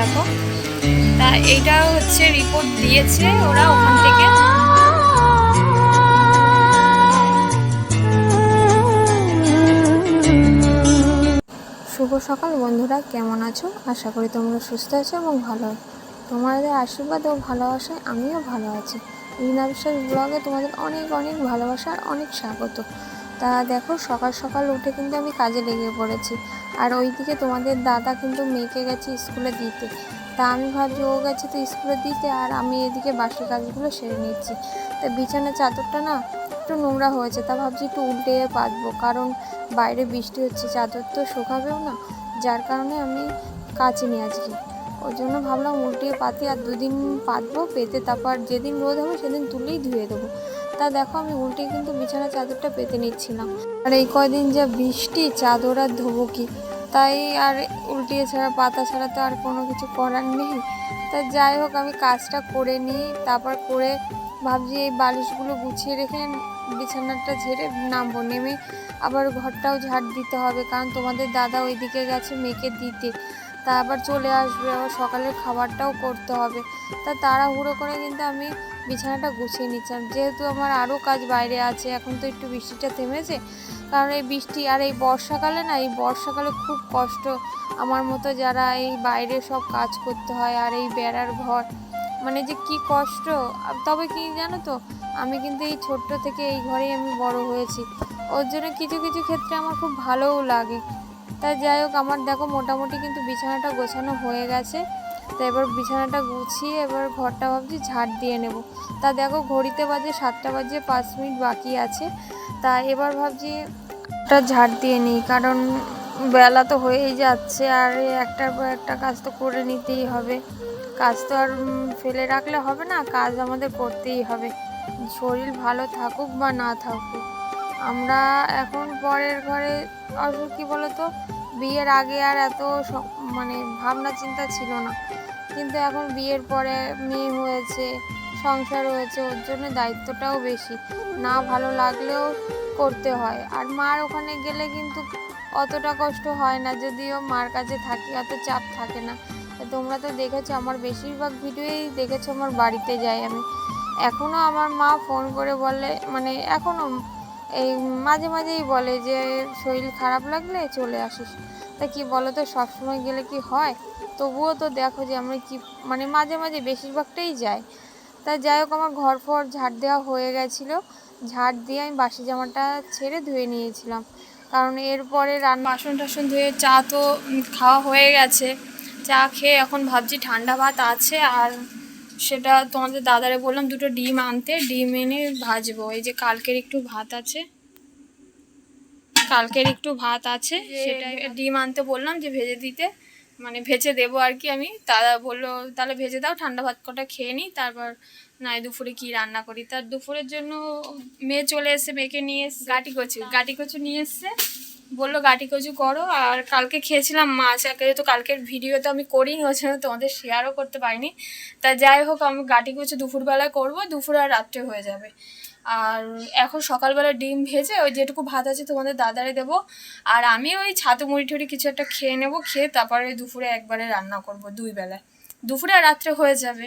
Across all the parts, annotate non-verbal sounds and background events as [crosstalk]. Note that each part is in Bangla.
দেখো। তা এইটা হচ্ছে রিপোর্ট দিয়েছে ওরা ওখান থেকে। শুভ সকাল বন্ধুরা, কেমন আছো? আশা করি তোমরা সুস্থ আছো এবং ভালো আছো। তোমাদের আশীর্বাদ ও ভালোবাসায় আমিও ভালো আছি। রিনা বিশ্বাস ব্লগে তোমাদের অনেক অনেক ভালোবাসা আর অনেক স্বাগত। তা দেখো, সকাল সকাল উঠে কিন্তু আমি কাজে লেগে পড়েছি। আর ওইদিকে তোমাদের দাদা কিন্তু মেয়েকে গেছে স্কুলে দিতে। তা আমি ভাবছি ও গেছে তো স্কুলে দিতে, আর আমি এদিকে বাসি কাজগুলো সেরে নিচ্ছি। তা বিছানার চাদরটা না একটু নোংরা হয়েছে, তা ভাবছি একটু উল্টে পাতবো। কারণ বাইরে বৃষ্টি হচ্ছে, চাদর তো শুকাবেও না, যার কারণে আমি কাচিনি আজকে। ওই জন্য ভাবলাম উল্টিয়ে পাতি আর দুদিন পাতবো, পেতে তারপর যেদিন রোদ হবে সেদিন তুলেই ধুয়ে দেবো। তা দেখো, আমি উল্টে কিন্তু বিছানা চাদরটা পেতে নিচ্ছিলাম আর এই কয়দিন যা বৃষ্টি, চাদর আর ধোবো কি তাই আর উল্টিয়ে ছাড়া, পাতা ছাড়া তো আর কোনো কিছু করার নেই। তা যাই হোক, আমি কাজটা করে নিই, তারপর করে ভাবছি এই বালিশগুলো গুছিয়ে রেখে বিছানাটা ঝেড়ে নামবো। নেমে আবার ঘরটাও ঝাড় দিতে হবে, কারণ তোমাদের দাদা ওইদিকে গেছে মেয়েকে দিতে। তা আবার চলে আসবে, আবার সকালের খাবারটাও করতে হবে। তা তাড়াহুড়ো করে কিন্তু আমি বিছানাটা গুছিয়ে নিচ্ছিলাম। যেহেতু আমার আরও কাজ বাইরে আছে, এখন তো একটু বৃষ্টিটা থেমেছে, কারণ এই বৃষ্টি আর এই বর্ষাকালে না, এই বর্ষাকালে খুব কষ্ট। আমার মতো যারা এই বাইরে সব কাজ করতে হয় আর এই বেড়ার ঘর মানে যে কি কষ্ট। তবে কি জানো তো, আমি কিন্তু এই ছোট্ট থেকে এই ঘরেই আমি বড় হয়েছি। ওর জন্য কিছু কিছু ক্ষেত্রে আমার খুব ভালোও লাগে। তা যাই হোক, আমার দেখো মোটামুটি কিন্তু বিছানাটা গোছানো হয়ে গেছে। তো এবার বিছানাটা গুছিয়ে এবার ঘরটা ভাবছি ঝাড় দিয়ে নেব। তা দেখো ঘড়িতে বাজে সাতটা বাজে পাঁচ মিনিট বাকি আছে। তা এবার ভাবছি একটা ঝাড় দিয়ে নিই, কারণ বেলা তো হয়েই যাচ্ছে আর একটার পর একটা কাজ তো করে নিতেই হবে। কাজ তো আর ফেলে রাখলে হবে না, কাজ আমাদের করতেই হবে। শরীর ভালো থাকুক বা না থাকুক, আমরা এখন পরের ঘরে আসলে কী বলতো, বিয়ের আগে আর এত মানে ভাবনা চিন্তা ছিল না। কিন্তু এখন বিয়ের পরে মেয়ে হয়েছে, সংসার হয়েছে, ওর জন্য দায়িত্বটাও বেশি। না ভালো লাগলেও করতে হয়। আর মার ওখানে গেলে কিন্তু অতটা কষ্ট হয় না, যদিও মার কাছে থাকি, অত চাপ থাকে না। তোমরা তো দেখেছ, আমার বেশিরভাগ ভিডিওই দেখেছ, আমার বাড়িতে যাই আমি। এখনও আমার মা ফোন করে বলে মানে এখনও এই মাঝে মাঝেই বলে যে, শরীর খারাপ লাগলে চলে আসিস। তা কি বলো তো সবসময় গেলে কি হয়? তবুও তো দেখো যে, আমরা কি মানে মাঝে মাঝে বেশিরভাগটাই যাই তা যাই হোক, আমার ঘর ফর ঝাড় দেওয়া হয়ে গেছিল। ঝাড় দিয়ে আমি বাসি জামাটা ছেড়ে ধুয়ে নিয়েছিলাম। কারণ এরপরে রান্না বাসন টাসন ধুয়ে চা তো খাওয়া হয়ে গেছে। চা খেয়ে এখন ভাবছি ঠান্ডা ভাত আছে আর সেটা তোমাদের দাদারে বললাম দুটো ডিম আনতে ডিম এনে ভাজবো। এই যে কালকের একটু ভাত আছে কালকের একটু ভাত আছে সেটা ডিম আনতে বললাম যে ভেজে দিতে। মানে ভেজে দেবো আর কি আমি। দাদা বলল তাহলে ভেজে দাও ঠান্ডা ভাত কটা খেয়ে নিই তারপর নাই দুপুরে কি রান্না করি? তার দুপুরের জন্য মেয়ে চলে এসে মেয়েকে নিয়ে এসে গাটি কচু। গাটি কচু নিয়ে এসছে। বলল, গাটি কচু করো। আর কালকে খেয়েছিলাম মাছ। আর যেহেতু কালকের ভিডিও তো আমি করিনি, ওই জন্য তোমাদের শেয়ারও করতে পারিনি। তা যাই হোক, আমি গাটি কচু দুপুরবেলায় করব, দুপুর আর রাত্রে হয়ে যাবে। আর এখন সকালবেলা ডিম ভেজে ওই যেটুকু ভাত আছে তোমাদের দাদারে দেবো। আর আমি ওই ছাতু মুড়ি টুড়ি কিছু একটা খেয়ে নেব, খেয়ে তারপরে দুপুরে একবারে রান্না করব দুই বেলায়। দুপুরে আর রাত্রে হয়ে যাবে।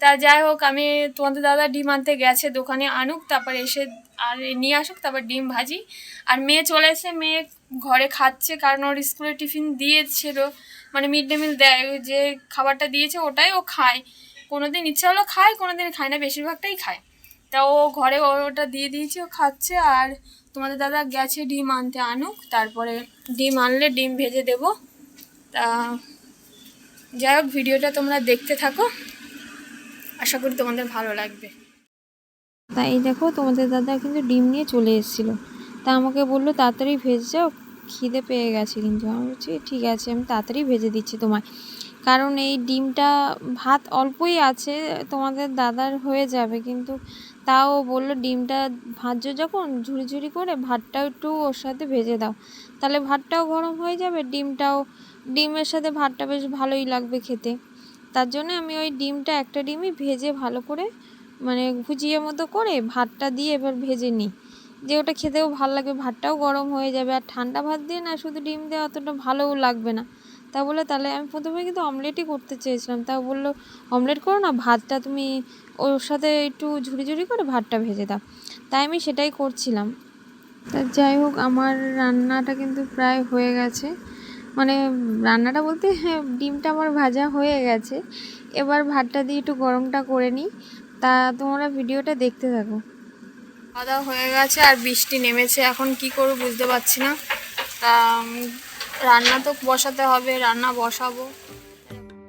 তা যাই হোক, আমি তোমাদের দাদা ডিম আনতে গেছে দোকানে আনুক, তারপর এসে আর নিয়ে আসুক, তারপর ডিম ভাজি। আর মেয়ে চলে এসে মেয়ে ঘরে খাচ্ছে, কারণ ওর স্কুলে টিফিন দিয়েছিল। মানে মিড ডে মিল দেয় যে খাবারটা দিয়েছে, ওটাই ও খায়। কোনো দিন ইচ্ছা হলো খায় কোনো দিন খায় না, বেশিরভাগটাই খায়। তা ও ঘরে ওটা দিয়ে দিয়েছে, ও খাচ্ছে, আর তোমাদের দাদা গেছে ডিম আনতে আনুক, তারপরে ডিম আনলে ডিম ভেজে দেবো। তা যাই হোক, ভিডিওটা তোমরা দেখতে থাকো। আশা করি তোমাদের ভালো লাগবে। তা এই দেখো, তোমাদের দাদা কিন্তু ডিম নিয়ে চলে এসেছিল। তা আমাকে বলল, তাড়াতাড়ি ভেজে যাও, খিদে পেয়ে গেছে কিন্তু। আমি বলছি, ঠিক আছে, আমি তাড়াতাড়ি ভেজে দিচ্ছি তোমায়। কারণ এই ডিমটা ভাত অল্পই আছে, তোমাদের দাদার হয়ে যাবে, কিন্তু তাও বলল, ডিমটা ভাজছো যখন ঝুড়ি ঝুড়ি করে, ভাতটাও একটু ওর সাথে ভেজে দাও। তাহলে ভাতটাও গরম হয়ে যাবে, ডিমটাও, ডিমের সাথে ভাতটা বেশ ভালোই লাগবে খেতে। তার জন্য আমি ওই ডিমটা একটা ডিমই ভেজে ভালো করে মানে ভুজিয়ে মতো করে ভাতটা দিয়ে এবার ভেজে নিই। যে ওটা খেতেও ভালো লাগবে ভাতটাও গরম হয়ে যাবে। আর ঠান্ডা ভাত দিয়ে না শুধু ডিম দেওয়া অতটা ভালোও লাগবে না। তা বলে তাহলে আমি প্রথমে কিন্তু অমলেটই করতে চেয়েছিলাম। তা বলল, অমলেট করো না, ভাতটা তুমি ওর সাথে একটু ঝুড়ি ঝুড়ি করে ভাতটা ভেজে দাও। তাই আমি সেটাই করছিলাম। তা যাই হোক, আমার রান্নাটা কিন্তু প্রায় হয়ে গেছে। মানে রান্নাটা বলতে হ্যাঁ ডিমটা আমার ভাজা হয়ে গেছে। এবার ভাতটা দিয়ে একটু গরমটা করে নিই। তা তোমরা ভিডিওটা দেখতে থাকো। খাওয়া হয়ে গেছে আর বৃষ্টি নেমেছে। এখন কি করব বুঝতে পারছি না। তা রান্না তো বসাতে হবে, রান্না বসাবো।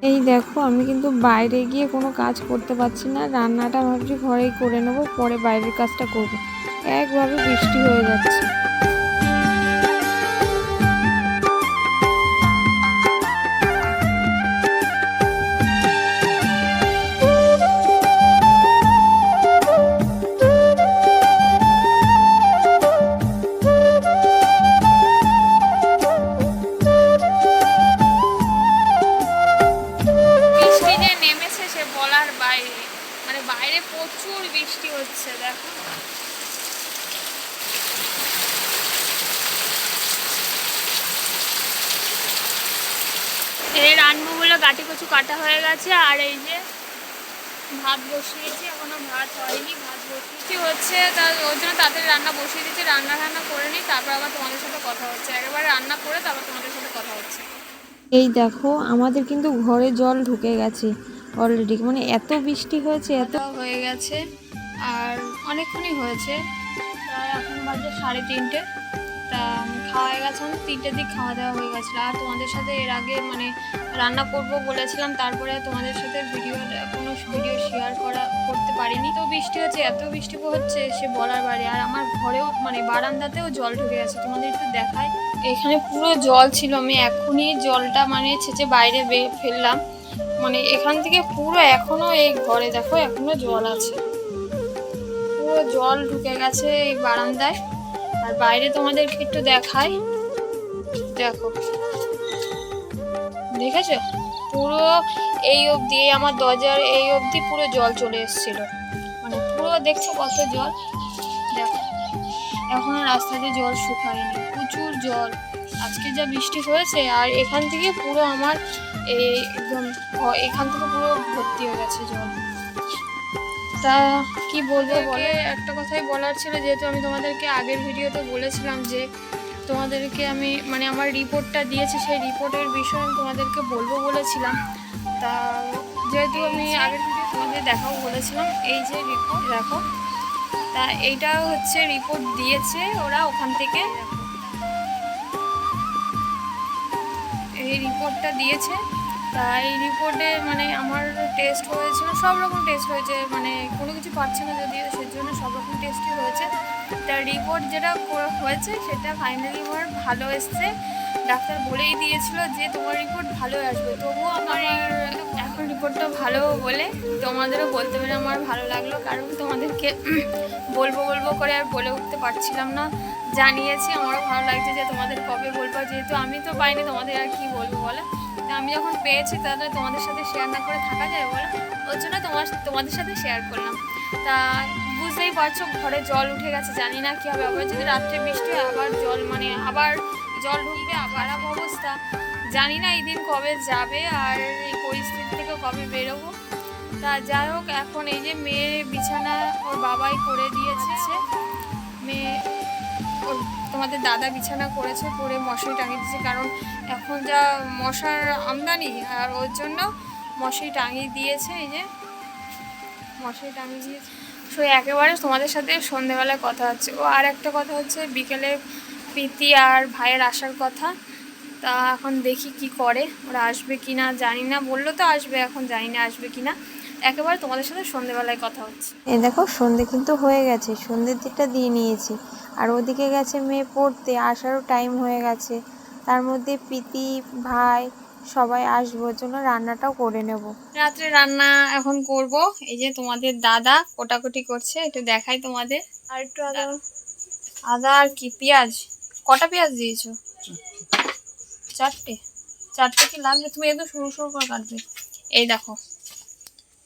এই দেখো, আমি কিন্তু বাইরে গিয়ে কোনো কাজ করতে পারছি না। রান্নাটা ভাবছি ঘরেই করে নেব, পরে বাইরের কাজটা করব। একভাবে বৃষ্টি হয়ে যাচ্ছে। ভাত বসিয়েছি এখনও ভাত হয়নি ভাত বসিয়েছি। হচ্ছে তা ওর জন্য তাদের রান্না বসিয়ে দিয়েছি রান্না রান্না করে নিই তারপর আবার তোমাদের সাথে কথা হচ্ছে। একেবারে রান্না করে তারপর তোমাদের সাথে কথা হচ্ছে। এই দেখো আমাদের কিন্তু ঘরে জল ঢুকে গেছে অলরেডি মানে এত বৃষ্টি হয়েছে এত হয়ে গেছে আর অনেকক্ষণই হয়েছে। প্রায় এখন বাজে সাড়ে তিনটে। খাওয়া গেছে মানে তিনটের দিক খাওয়া দাওয়া হয়ে গেছিল। আর তোমাদের সাথে এর আগে মানে রান্না করব বলেছিলাম, তারপরে তোমাদের সাথে ভিডিও কোনো ভিডিও শেয়ার করা, করতে পারিনি। তো বৃষ্টি হচ্ছে, এত বৃষ্টি হচ্ছে, সে বলার বাড়ি আর আমার ঘরেও মানে বারান্দাতেও জল ঢুকে গেছে। তোমাদের একটু দেখাই। এখানে পুরো জল ছিল, আমি এখনই জলটা মানে ছেঁচে বাইরে ফেললাম। মানে এখান থেকে পুরো এখনও এই ঘরে, দেখো, এখনও জল আছে। পুরো জল ঢুকে গেছে এই বারান্দায়। আর বাইরে তোমাদেরকে একটু দেখাই। দেখো। দেখেছ? পুরো এই অবধি আমার দরজার এই অবধি পুরো জল চলে এসেছিল। মানে পুরো দেখছ কত জল? দেখো। এখনও রাস্তাতে জল শুকায়নি। প্রচুর জল। আজকে যা বৃষ্টি হয়েছে, আর এখান থেকে পুরো আমার এই একদম, এখান থেকে পুরো ভর্তি হয়ে গেছে জল। তা কি বলব বলে? একটা কথাই বলার ছিল যেহেতু আমি তোমাদেরকে আগের ভিডিওতে বলেছিলাম যে তোমাদেরকে আমি মানে আমার রিপোর্টটা দিয়েছি সেই রিপোর্টের বিষয়ে আমি তোমাদেরকে বলব বলেছিলাম। তা যেহেতু আমি আগের ভিডিও তোমাদের দেখাও বলেছিলাম এই যে রিপোর্ট দেখো। তা এইটা হচ্ছে রিপোর্ট দিয়েছে ওরা ওখান থেকে। এই রিপোর্টটা দিয়েছে। তা এই রিপোর্টে মানে আমার টেস্ট হয়েছিল সব রকম টেস্ট হয়েছে মানে কোনো কিছু পাচ্ছে না যদিও, সেজন্য সব রকম টেস্টই হয়েছে। তা রিপোর্ট যেটা হয়েছে সেটা ফাইনালি আমার ভালো এসছে। ডাক্তার বলেই দিয়েছিল যে তোমার রিপোর্ট ভালো আসবে। তবুও আমার এখন রিপোর্টটা ভালো বলে তোমাদেরও বলতে পেরে আমার ভালো লাগল, কারণ তোমাদেরকে [clears throat] বলব বলব করে আর বলে উঠতে পারছিলাম না। জানিয়েছি, আমারও ভালো লাগছে যে তোমাদের কবে বলব, যেহেতু আমি তো পাইনি, তোমাদের আর কি বলব বলে? তা আমি যখন পেয়েছি, তাহলে তোমাদের সাথে শেয়ার না করে থাকা যায় বলে? ওর জন্য তোমার, তোমাদের সাথে শেয়ার করলাম। তা বুঝতেই পারছ, ঘরে জল উঠে গেছে, জানি না কী হবে। আবার যদি রাত্রে বৃষ্টি আবার জল মানে আবার জল ঢুকবে খারাপ অবস্থা। জানি না এই দিন কবে যাবে আর এই পরিস্থিতি থেকে কবে বেরোবো। তা যাই হোক, এখন এই যে মেয়ের বিছানা ওর বাবাই করে দিয়েছে। মেয়ে তোমাদের দাদা বিছানা করেছে করে মশারি টাঙিয়ে দিয়েছে কারণ এখন যা মশার আমদানি, আর ওর জন্য মশারি টাঙিয়ে দিয়েছে, এই যে মশারি টাঙিয়ে দিয়েছে। সো একেবারে তোমাদের সাথে সন্ধেবেলায় কথা হচ্ছে। ও আর একটা কথা হচ্ছে, বিকেলে প্রীতি আর ভাইয়ের আসার কথা। তা এখন দেখি কি করে, ওরা আসবে কি না জানি না, বলল তো আসবে, এখন জানি না আসবে কি না একেবারে তোমাদের সাথে সন্ধেবেলায় কথা হচ্ছে। এই দেখো সন্ধে কিন্তু হয়ে গেছে। সন্ধ্যের দিকটা দিয়ে নিয়েছি। আর ওদিকে গেছে মেয়ে পড়তে আসারও টাইম হয়ে গেছে। তার মধ্যে প্রীতি ভাই সবাই আসব ওর জন্য রান্নাটাও করে নেব। রাত্রে রান্না এখন করব। এই যে তোমাদের দাদা কোটাকুটি করছে একটু দেখাই তোমাদের। আর একটু আদা। আদা আর কি পেঁয়াজ? কটা পেঁয়াজ দিয়েছ? চারটে। চারটে কি লাগবে? তুমি একদম সরু সরু করে কাটবে। এই দেখো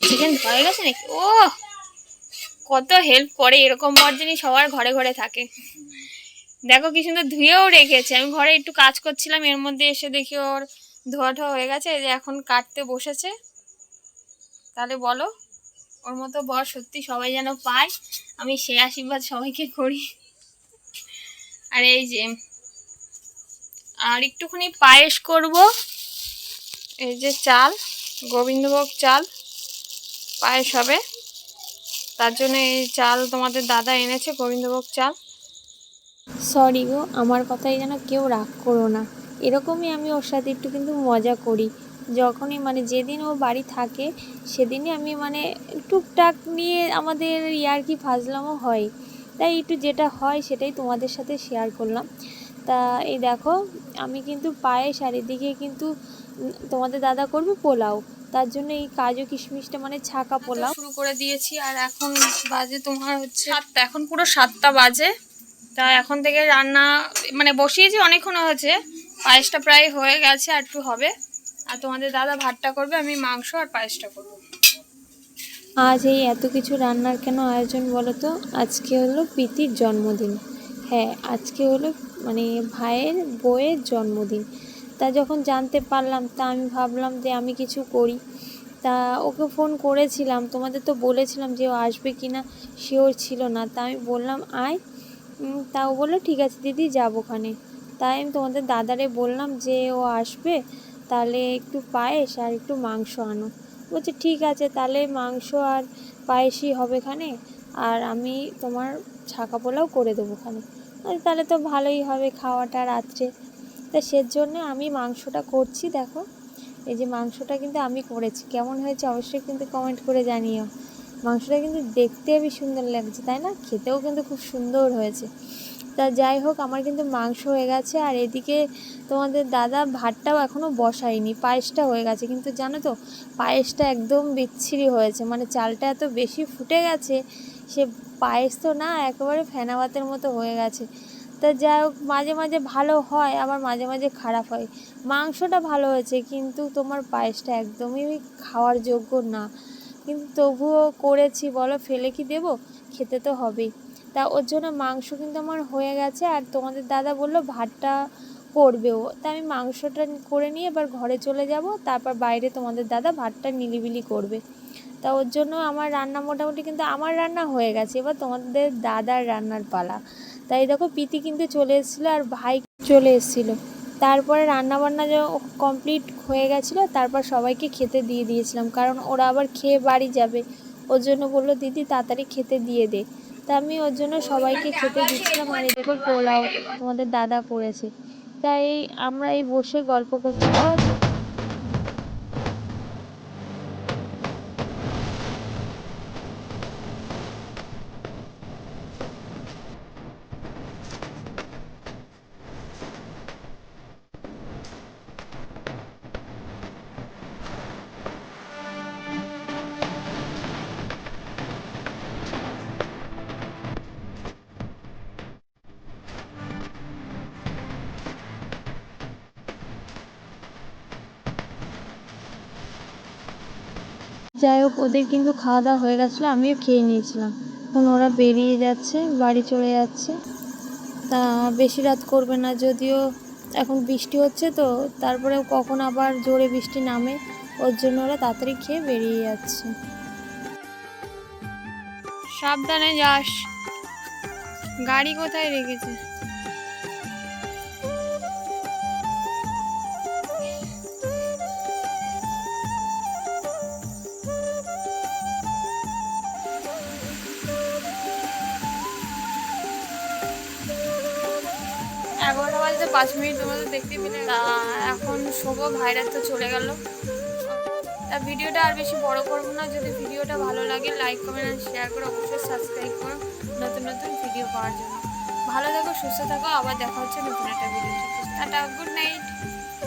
চিকেন হয়ে গেছে নাকি? ও কত হেল্প করে এরকম মর্জিনি সবার ঘরে ঘরে থাকে। দেখো কি সুন্দর ধুয়েও রেখেছে। আমি ঘরে একটু কাজ করছিলাম, এর মধ্যে এসে দেখি ওর ধোয়া ঠোয়া হয়ে গেছে যে এখন কাটতে বসেছে। তাহলে বলো, ওর মতো বর সত্যি সবাই যেন পায়, আমি সে আশীর্বাদ সবাইকে করি। আর এই যে, আর একটুখানি পায়েস করব। এই যে চাল, গোবিন্দভোগ চাল। পায়েস হবে। তার জন্য এই চাল তোমাদের দাদা এনেছে, গোবিন্দভোগ চাল। সরি গো, আমার কথাই যেন কেউ রাগ করো না। এরকমই আমি ওর সাথে একটু কিন্তু মজা করি। যখনই মানে যেদিন ও বাড়ি থাকে, সেদিনই আমি মানে টুকটাক নিয়ে আমাদের ইয়ার্কি ফাজলামও হয়। তাই একটু যেটা হয় সেটাই তোমাদের সাথে শেয়ার করলাম। তা এই দেখো, আমি কিন্তু পায়েস আর কিন্তু তোমাদের দাদা করবে পোলাও। তার জন্য এই কাজু কিশমিশটা মানে ছাকা পোলাও। শুরু করে দিয়েছি আর এখন বাজে তোমার হচ্ছে সাতটা এখন পুরো সাতটা বাজে। তা এখন থেকে রান্না মানে বসিয়েছি অনেকক্ষণ হয়েছে পায়েসটা প্রায় হয়ে গেছে আর একটু হবে। আর তোমাদের দাদা ভাতটা করবে আমি মাংস আর পায়েসটা করব। আজ এই এত কিছু রান্নার কেন আয়োজন বলো তো? আজকে হলো প্রীতির জন্মদিন। হ্যাঁ আজকে হলো মানে ভাইয়ের বউয়ের জন্মদিন। তা যখন জানতে পারলাম, তা আমি ভাবলাম যে আমি কিছু করি। তা ওকে ফোন করেছিলাম, তোমাদের তো বলেছিলাম যে ও আসবে কি না শিওর ছিল না। তা আমি বললাম, আয়। তা ও বলল, ঠিক আছে, দিদি, যাব ওখানে। তাই আমি তোমাদের দাদারে বললাম যে ও আসবে, তাহলে একটু পায়েস আর একটু মাংস আনো। বলছে, ঠিক আছে, তাহলে মাংস আর পায়েসই হবে এখানে, আর আমি তোমার ছাকা পোলাও করে দেবো আমি তাহলে তো ভালোই হবে খাওয়াটা রাত্রে। তা সেজন্য আমি মাংসটা করছি, দেখো। এই যে মাংসটা কিন্তু আমি করেছি। কেমন হয়েছে অবশ্যই কিন্তু কমেন্ট করে জানিও। মাংসটা কিন্তু দেখতে হেবি সুন্দর লাগছে, তাই না? খেতেও কিন্তু খুব সুন্দর হয়েছে। তা যাই হোক, আমার কিন্তু মাংস হয়ে গেছে। আর এদিকে তোমাদের দাদা ভাতটাও এখনও বসায়নি, পায়েসটা হয়ে গেছে। কিন্তু জানো তো, পায়েসটা একদম বিচ্ছিরি হয়েছে। মানে চালটা এত বেশি ফুটে গেছে, সে পায়েস তো না, একেবারে ফেনা ভাতের মতো হয়ে গেছে। তা যাই হোক, মাঝে মাঝে ভালো হয়, আবার মাঝে মাঝে খারাপ হয়। মাংসটা ভালো হয়েছে, কিন্তু তোমার পায়েসটা একদমই খাওয়ার যোগ্য না। কিন্তু তবুও করেছি, বলো, ফেলে কি দেবো? খেতে তো হবেই। তা ওর জন্য মাংস কিন্তু আমার হয়ে গেছে, আর তোমাদের দাদা বলল ভাতটা করবেও। তা আমি মাংসটা করে নিয়ে এবার ঘরে চলে যাব, তারপর বাইরে তোমাদের দাদা ভাতটা নিলিবিলি করবে। তা ওর জন্য আমার রান্না মোটামুটি কিন্তু আমার রান্না হয়ে গেছে, এবার তোমাদের দাদার রান্নার পালা। তাই দেখো প্রীতি কিন্তু চলে এসেছিল আর ভাই চলে এসেছিল। তারপরে রান্না বান্না কমপ্লিট হয়ে গেছিল, তারপর সবাইকে খেতে দিয়ে দিয়েছিলাম। কারণ ওরা আবার খেয়ে বাড়ি যাবে। ওর জন্য বলল, দিদি, তাড়াতাড়ি খেতে দিয়ে দে। তা আমি ওর জন্য সবাইকে খেতে দিচ্ছিলাম। আর এদিকে পোলাও তোমাদের দাদা করেছে। তাই আমরা এই বসে গল্প করতে যাই হোক ওদের কিন্তু খাওয়া দাওয়া হয়ে গেছিল, আমিও খেয়ে নিয়েছিলাম। এখন ওরা বেরিয়ে যাচ্ছে, বাড়ি চলে যাচ্ছে। তা বেশি রাত করবে না, যদিও এখন বৃষ্টি হচ্ছে তো তারপরে কখন আবার জোরে বৃষ্টি নামে, ওর জন্য ওরা তাড়াতাড়ি খেয়ে বেরিয়ে যাচ্ছে। সাবধানে যাস। গাড়ি কোথায় রেখেছে? পাঁচ মিনিট তোমাদের দেখতে পেলে। এখন শোবো ভাইরাস তো চলে গেল। তা ভিডিওটা আর বেশি বড় করব না। যদি ভিডিওটা ভালো লাগে লাইক কমেন্ট আর শেয়ার করে। অবশ্যই সাবস্ক্রাইব করো নতুন নতুন ভিডিও পাওয়ার জন্য। ভালো থাকো, সুস্থ থাকো। আবার দেখা হচ্ছে নতুন একটা ভিডিও টাটা গুড নাইট